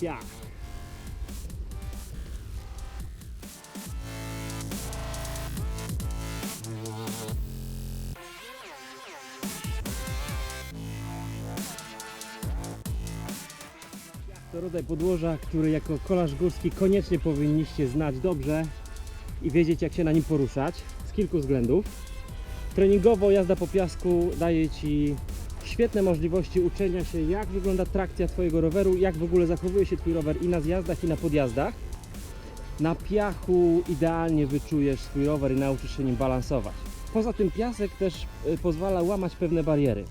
piach. To rodzaj podłoża, który jako kolarz górski koniecznie powinniście znać dobrze i wiedzieć jak się na nim poruszać z kilku względów. Treningowo jazda po piasku daje Ci świetne możliwości uczenia się jak wygląda trakcja Twojego roweru, jak w ogóle zachowuje się Twój rower i na zjazdach i na podjazdach. Na piachu idealnie wyczujesz swój rower i nauczysz się nim balansować. Poza tym piasek też y, pozwala łamać pewne bariery.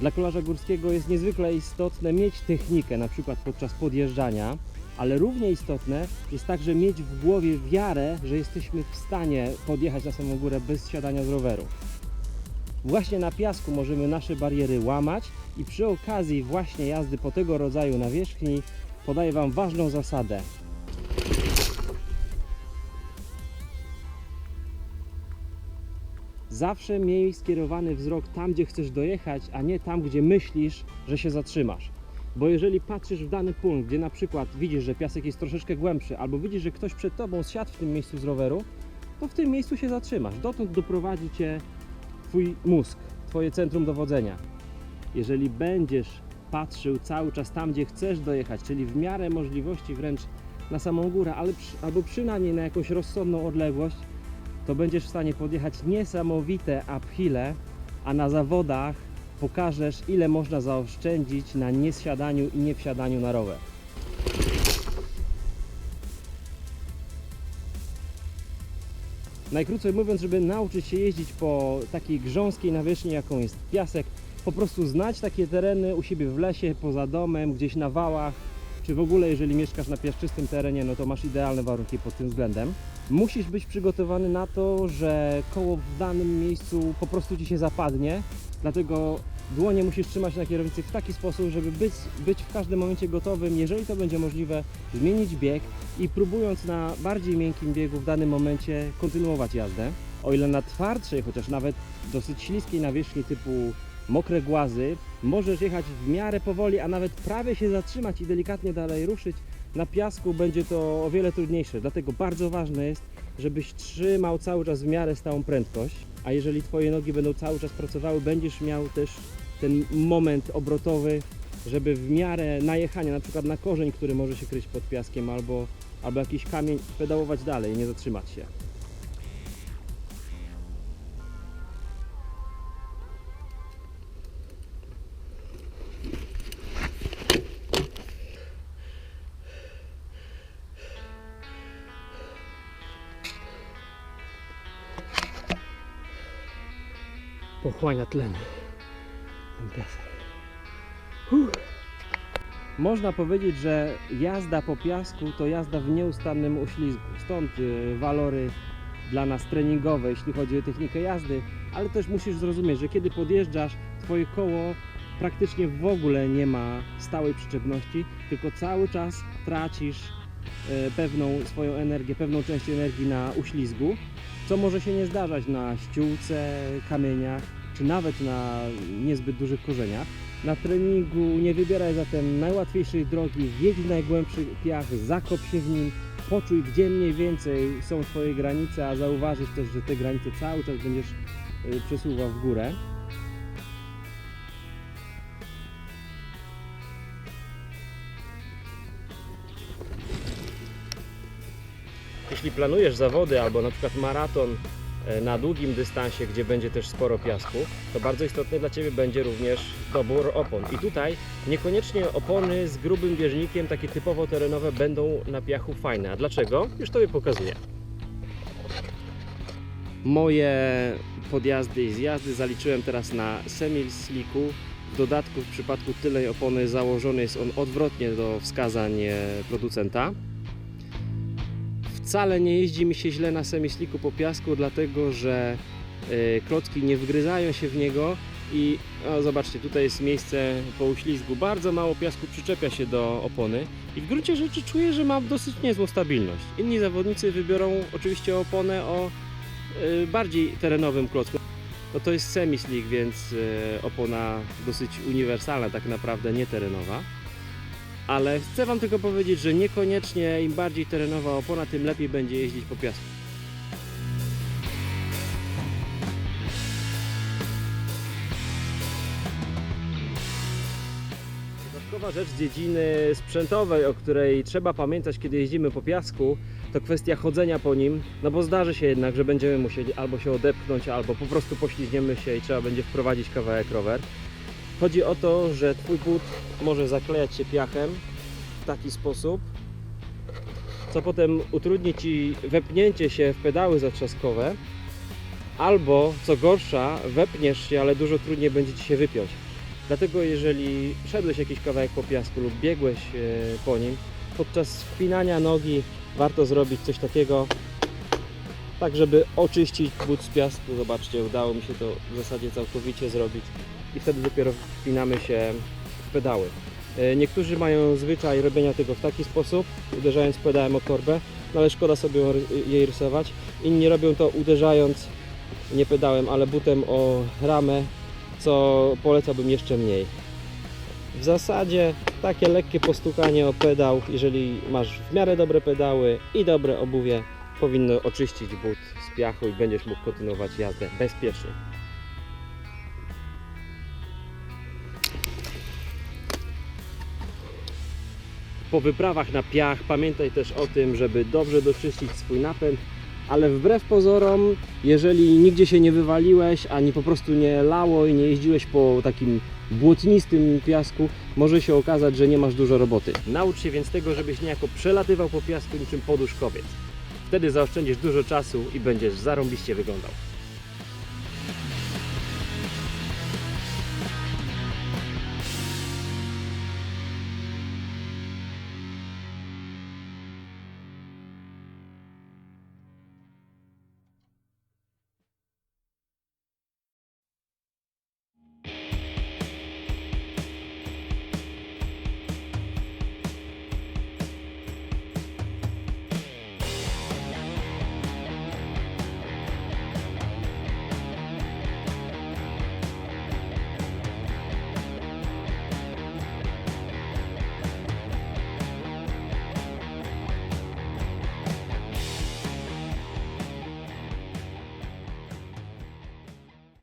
Dla kolarza górskiego jest niezwykle istotne mieć technikę, na przykład podczas podjeżdżania, ale równie istotne jest także mieć w głowie wiarę, że jesteśmy w stanie podjechać na samą górę bez siadania z roweru. Właśnie na piasku możemy nasze bariery łamać i przy okazji właśnie jazdy po tego rodzaju nawierzchni podaję Wam ważną zasadę. Zawsze miej skierowany wzrok tam, gdzie chcesz dojechać, a nie tam, gdzie myślisz, że się zatrzymasz. Bo jeżeli patrzysz w dany punkt, gdzie na przykład widzisz, że piasek jest troszeczkę głębszy, albo widzisz, że ktoś przed tobą zsiadł w tym miejscu z roweru, to w tym miejscu się zatrzymasz. Dotąd doprowadzi cię twój mózg, twoje centrum dowodzenia. Jeżeli będziesz patrzył cały czas tam, gdzie chcesz dojechać, czyli w miarę możliwości wręcz na samą górę, ale albo przynajmniej na jakąś rozsądną odległość, to będziesz w stanie podjechać niesamowite uphille, a na zawodach pokażesz, ile można zaoszczędzić na niesiadaniu i niewsiadaniu na rower. Najkrócej mówiąc, żeby nauczyć się jeździć po takiej grząskiej nawierzchni, jaką jest piasek, po prostu znać takie tereny u siebie w lesie, poza domem, gdzieś na wałach, czy w ogóle jeżeli mieszkasz na piaszczystym terenie, no to masz idealne warunki pod tym względem. Musisz być przygotowany na to, że koło w danym miejscu po prostu Ci się zapadnie, dlatego dłonie musisz trzymać na kierownicy w taki sposób, żeby być, być w każdym momencie gotowym, jeżeli to będzie możliwe, zmienić bieg i próbując na bardziej miękkim biegu w danym momencie kontynuować jazdę. O ile na twardszej, chociaż nawet dosyć śliskiej nawierzchni typu mokre głazy, możesz jechać w miarę powoli, a nawet prawie się zatrzymać i delikatnie dalej ruszyć, na piasku będzie to o wiele trudniejsze. Dlatego bardzo ważne jest, żebyś trzymał cały czas w miarę stałą prędkość, a jeżeli Twoje nogi będą cały czas pracowały, będziesz miał też ten moment obrotowy, żeby w miarę najechania, na przykład na korzeń, który może się kryć pod piaskiem, albo, albo jakiś kamień, pedałować dalej, nie zatrzymać się. Pochłania tlen. Uff. Można powiedzieć, że jazda po piasku to jazda w nieustannym uślizgu. Stąd y, walory dla nas treningowe, jeśli chodzi o technikę jazdy, ale też musisz zrozumieć, że kiedy podjeżdżasz, twoje koło praktycznie w ogóle nie ma stałej przyczepności, tylko cały czas tracisz pewną swoją energię, pewną część energii na uślizgu, co może się nie zdarzać na ściółce, kamieniach, czy nawet na niezbyt dużych korzeniach. Na treningu nie wybieraj zatem najłatwiejszej drogi, wjedź w najgłębszy piach, zakop się w nim, poczuj gdzie mniej więcej są Twoje granice, a zauważysz też, że te granice cały czas będziesz y, przesuwał w górę. Jeśli planujesz zawody albo na przykład maraton e, na długim dystansie, gdzie będzie też sporo piasku, to bardzo istotny dla Ciebie będzie również dobór opon. I tutaj niekoniecznie opony z grubym bieżnikiem, takie typowo terenowe, będą na piachu fajne. A dlaczego? Już Tobie pokazuję. Moje podjazdy i zjazdy zaliczyłem teraz na Semil Slicku. W dodatku w przypadku tylej opony założony jest on odwrotnie do wskazań e, producenta. Wcale nie jeździ mi się źle na semisliku po piasku, dlatego że e, klocki nie wgryzają się w niego i o, zobaczcie, tutaj jest miejsce po uślizgu. Bardzo mało piasku przyczepia się do opony i w gruncie rzeczy czuję, że ma dosyć niezłą stabilność. Inni zawodnicy wybiorą oczywiście oponę o e, bardziej terenowym klocku. No to jest semislik, więc e, opona dosyć uniwersalna, tak naprawdę nie terenowa. Ale chcę Wam tylko powiedzieć, że niekoniecznie im bardziej terenowa opona, tym lepiej będzie jeździć po piasku. Dodatkowa rzecz z dziedziny sprzętowej, o której trzeba pamiętać, kiedy jeździmy po piasku, to kwestia chodzenia po nim, no bo zdarzy się jednak, że będziemy musieli albo się odepchnąć, albo po prostu poślizgniemy się i trzeba będzie wprowadzić kawałek rower. Chodzi o to, że Twój but może zaklejać się piachem w taki sposób, co potem utrudni Ci wepnięcie się w pedały zatrzaskowe, albo co gorsza, wepniesz się, ale dużo trudniej będzie Ci się wypiąć. Dlatego jeżeli szedłeś jakiś kawałek po piasku lub biegłeś e, po nim, podczas wpinania nogi warto zrobić coś takiego, tak żeby oczyścić but z piasku. Zobaczcie, udało mi się to w zasadzie całkowicie zrobić i wtedy dopiero wpinamy się w pedały. E, Niektórzy mają zwyczaj robienia tego w taki sposób, uderzając pedałem o korbę, no ale szkoda sobie jej rysować. Inni robią to uderzając nie pedałem, ale butem o ramę, co polecałbym jeszcze mniej. W zasadzie takie lekkie postukanie o pedał, jeżeli masz w miarę dobre pedały i dobre obuwie, powinno oczyścić but z piachu i będziesz mógł kontynuować jazdę bezpiecznie. Po wyprawach na piach pamiętaj też o tym, żeby dobrze doczyścić swój napęd, ale wbrew pozorom, jeżeli nigdzie się nie wywaliłeś, ani po prostu nie lało i nie jeździłeś po takim błotnistym piasku, może się okazać, że nie masz dużo roboty. Naucz się więc tego, żebyś niejako przelatywał po piasku niczym poduszkowiec. Wtedy zaoszczędzisz dużo czasu i będziesz zarąbiście wyglądał.